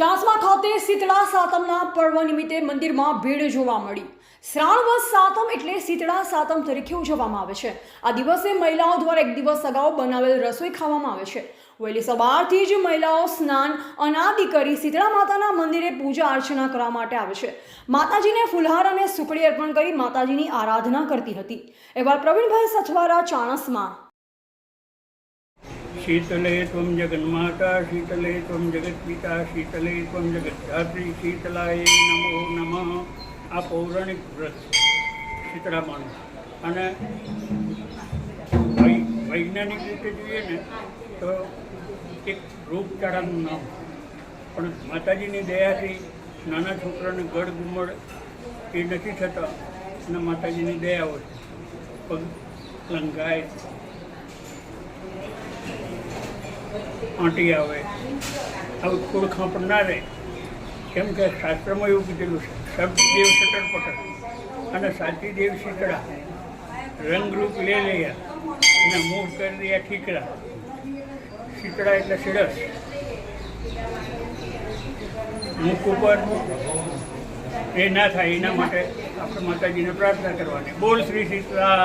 ચાસમા ખાતે શીતળા સાતમના પર્વ નિમિત્તે મંદિરમાં ભીડ જોવા મળી. શ્રાવણ સાતમ એટલે શીતળા સાતમ તરીકે ઉજવવામાં આવે છે. આ દિવસે મહિલાઓ દ્વારા એક દિવસ અગાઉ બનાવેલ રસોઈ ખાવામાં આવે છે. વહેલી સવારથી જ મહિલાઓ સ્નાન, અનાદિ કરી શીતળા માતાના મંદિરે પૂજા અર્ચના કરવા માટે આવે છે. માતાજીને ફુલહાર અને સુકડી અર્પણ કરી માતાજીની આરાધના કરતી હતી. એવા પ્રવીણભાઈ સચવારા ચાણસમાં. શીતલે ત્વમ જગન્માતા શીતલે ત્વમ જગત્પિતા શીતલે ત્વમ જગદ્ધાત્રી શીતલાય નમો નમઃ આ પૌરાણિક વ્રત શીતળામાનું અને વૈજ્ઞાનિક રીતે જોઈએ ને, તો એક રોગચાળાનું નામ. પણ માતાજીની દયાથી નાના છોકરાને ગળ ગુમડ એ નથી થતા, અને માતાજીની દયા હોય. પગ લંઘાય આંટી આવે, આવું ખોળખાં પણ ના રહે. કેમ કે શાસ્ત્રમાં એવું કીધેલું છે શબ્દ દેવ સટર પટર અને સાચી દેવ શીતળા રંગરૂપ લે લયા અને મૂળ કરી રહ્યા ઠીકરા. શીતળા એટલે સિરસ મુખ ઉપર એ ના થાય, એના માટે આપણે માતાજીને પ્રાર્થના કરવાની. બોલ શ્રી શીતળા